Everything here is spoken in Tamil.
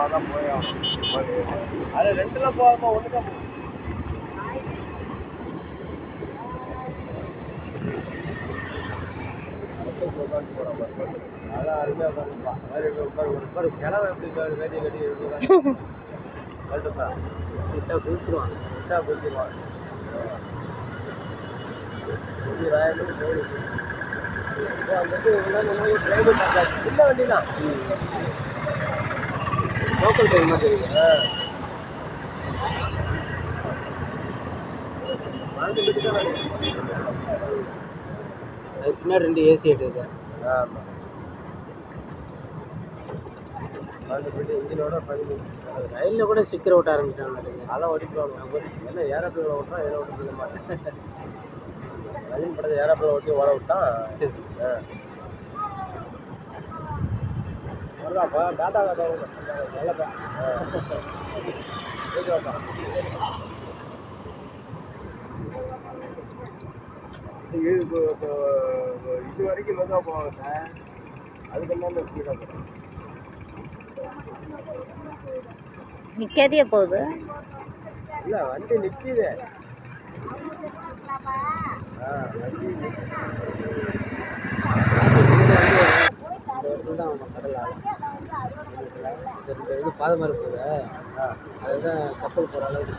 அதான் போய் அது ரெண்டுல போகாம ஒன்று தான் அதான். அருமையாக உட்காந்துப்பா மாதிரி உட்காரு உட்காரு கிளம்ப எப்படி வேட்டி கட்டி கட்டுப்பா விட்டா குளிச்சிருவான் விட்டா குளிச்சிருவான் வந்துட்டு சின்ன வண்டி தான் லோக்கல் ட்ரெயின் மாதிரி இருக்கு அதுக்கு பின்னாடி ரெண்டு ஏசி எடுத்துக்க ஆமாம் மறந்து போயிட்டு இன்ஜினோட ரயிலில் கூட ஸ்டிக்கர் ஓட்ட ஆரம்பிச்சிட்டாங்க அதெல்லாம் ஓட்டிக்குவாங்க. என்ன ஏரோப்ளேன் ஓட்டுறா ஏதோ ஓட்டு மாட்டேன். ரஜினி படத்தை ஏரோப்ளேன் ஓட்டி ஓட விட்டான் ஆ. இது இது வரைக்கும் மெதுவாக போவாங்க சார் அதுக்கு ஸ்பீடாக நிற்காதே போகுது? இல்லை வண்டி நிற்கிது ஆ வண்டி இடத்துல இந்த ரெண்டு இது பாதை மாதிரி போகுது? அதுதான் கப்பல் போகிற அளவுக்கு